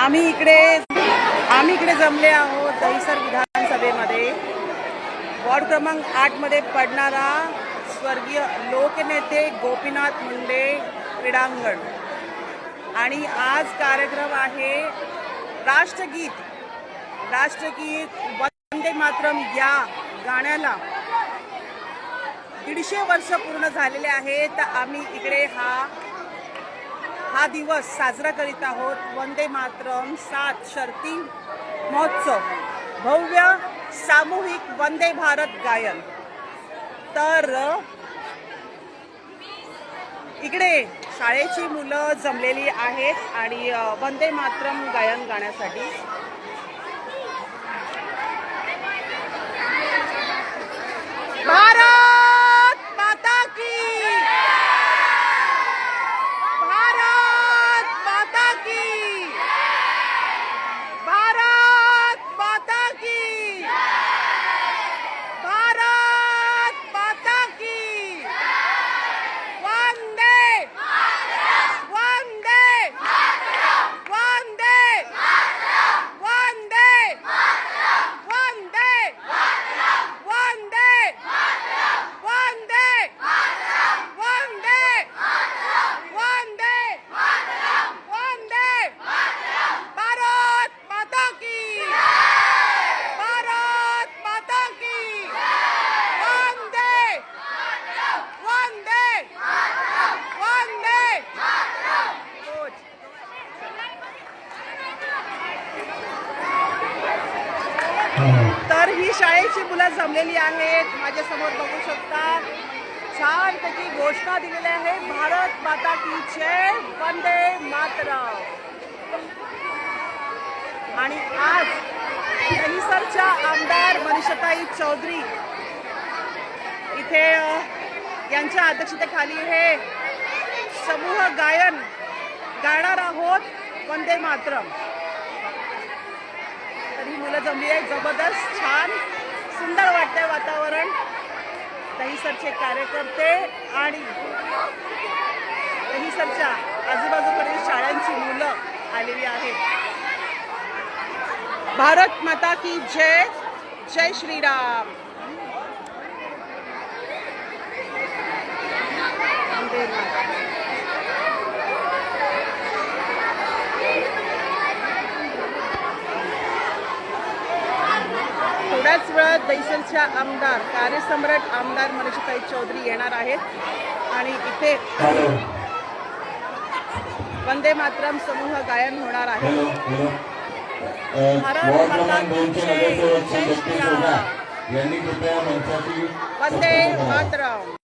आम्ही इकडे आम्ही इकडे जमले आहोत दहिसर विधानसभेमध्ये. वॉर्ड क्रमांक आठमध्ये पडणारा स्वर्गीय लोकनेते गोपीनाथ मुंडे क्रीडांगण. आणि आज कार्यक्रम आहे राष्ट्रगीत. राष्ट्रगीत वंदे मातरम या गाण्याला दीडशे वर्ष पूर्ण झालेले आहेत. तर आम्ही इकडे हा हा दिवस साजरा करीत आहोत. वंदे मातरम सात शर्ती महोत्सव. भव्य सामूहिक वंदे भारत गायन. तर इकडे शाळेची मुलं जमलेली आहेत आणि वंदे मातरम गायन गाण्यासाठी. तर ही शाळेची मुलं जमलेली आहेत. माझ्यासमोर बघू शकता छानपैकी घोषणा दिलेल्या आहे भारत माता की जय. वंदे मातरम. आणि आज दहिसरच्या आमदार मनीषताई चौधरी इथे यांच्या अध्यक्षतेखाली हे समूह गायन गाणार आहोत. वंदे मातरम. जमली आहे. जबरदस्त छान सुंदर वाटतंय वातावरण. दहीसरचे कार्यकर्ते आणि दहीसरच्या आजूबाजूकडील शाळांची मुलं आलेली आहेत. भारत माता की जय. जय श्रीराम. वंदे त्याच वेळात दैसलच्या आमदार कार्यसम्राट आमदार मनीषताई चौधरी येणार आहेत. आणि इथे वंदे मातरम समूह गायन होणार आहे. वंदे मातरम.